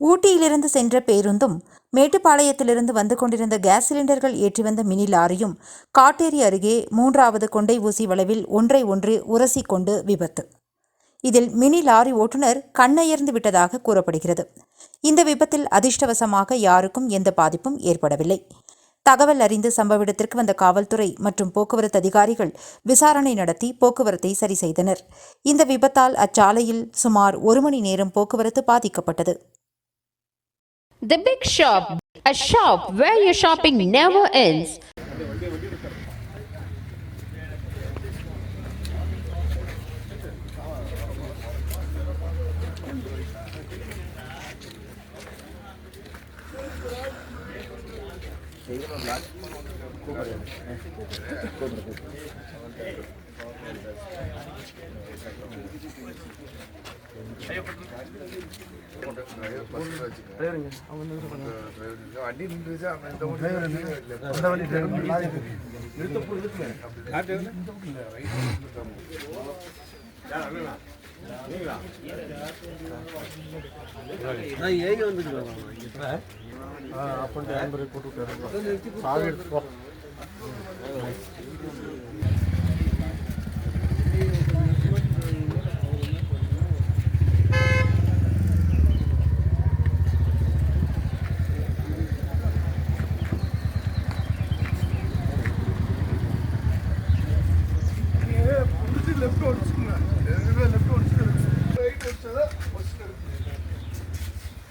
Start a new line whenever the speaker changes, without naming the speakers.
ஊட்டியிலிருந்து சென்ற பேருந்தும் மேட்டுப்பாளையத்திலிருந்து வந்து கொண்டிருந்த கேஸ் சிலிண்டர்கள் ஏற்றி வந்த மினி லாரியும் காட்டேரி அருகே மூன்றாவது கொண்டை ஊசி வளைவில் ஒன்றை ஒன்று உரசி கொண்டு விபத்து. இதில் மினி லாரி ஓட்டுநர் கண்ணயர்ந்து விட்டதாக கூறப்படுகிறது. இந்த விபத்தில் அதிர்ஷ்டவசமாக யாருக்கும் எந்த பாதிப்பும் ஏற்படவில்லை. தகவல் அறிந்து சம்பவ இடத்திற்கு வந்த காவல்துறை மற்றும் போக்குவரத்து அதிகாரிகள் விசாரணை நடத்தி போக்குவரத்தை சரி செய்தனர் இந்த விபத்தால் அச்சாலையில் சுமார் ஒரு மணி நேரம் போக்குவரத்து பாதிக்கப்பட்டது.
The Big Shop, a shop where your shopping never ends.
வண்டி நின்றுச்சு அப்புறம் இந்த வண்டி